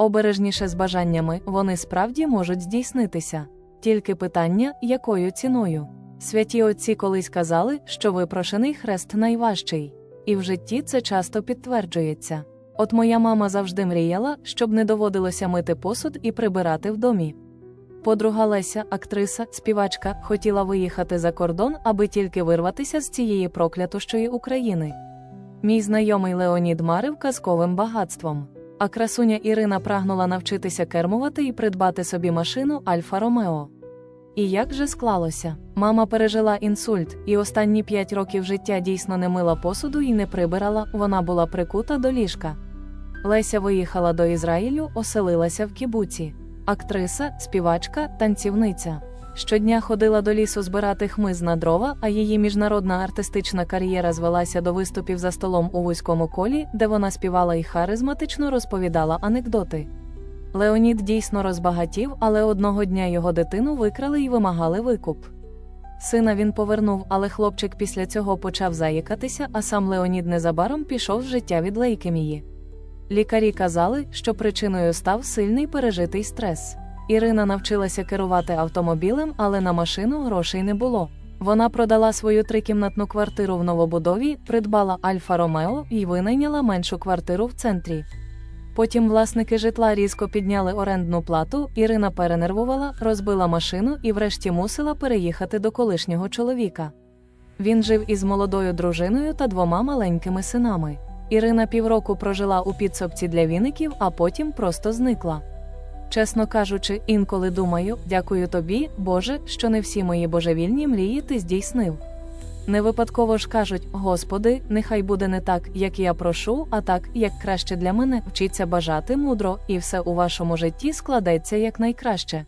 Обережніше з бажаннями вони справді можуть здійснитися. Тільки питання, якою ціною. Святі отці колись казали, що випрошений хрест найважчий, і в житті це часто підтверджується. От моя мама завжди мріяла, щоб не доводилося мити посуд і прибирати в домі. Подруга Леся, актриса, співачка, хотіла виїхати за кордон, аби тільки вирватися з цієї проклятущої України. Мій знайомий Леонід марив казковим багатством. А красуня Ірина прагнула навчитися кермувати і придбати собі машину Альфа Ромео. І як же склалося? Мама пережила інсульт, і останні п'ять років життя дійсно не мила посуду і не прибирала, вона була прикута до ліжка. Леся виїхала до Ізраїлю, оселилася в кібуці. Актриса, співачка, танцівниця. Щодня ходила до лісу збирати хмиз на дрова, а її міжнародна артистична кар'єра звелася до виступів за столом у вузькому колі, де вона співала і харизматично розповідала анекдоти. Леонід дійсно розбагатів, але одного дня його дитину викрали і вимагали викуп. Сина він повернув, але хлопчик після цього почав заїкатися, а сам Леонід незабаром пішов з життя від лейкемії. Лікарі казали, що причиною став сильний пережитий стрес. Ірина навчилася керувати автомобілем, але на машину грошей не було. Вона продала свою трикімнатну квартиру в новобудові, придбала Альфа Ромео і винайняла меншу квартиру в центрі. Потім власники житла різко підняли орендну плату, Ірина перенервувала, розбила машину і врешті мусила переїхати до колишнього чоловіка. Він жив із молодою дружиною та двома маленькими синами. Ірина півроку прожила у підсобці для віників, а потім просто зникла. Чесно кажучи, інколи думаю, дякую тобі, Боже, що не всі мої божевільні мрії ти здійснив. Не випадково ж кажуть, Господи, нехай буде не так, як я прошу, а так, як краще для мене, вчіться бажати мудро, і все у вашому житті складеться якнайкраще.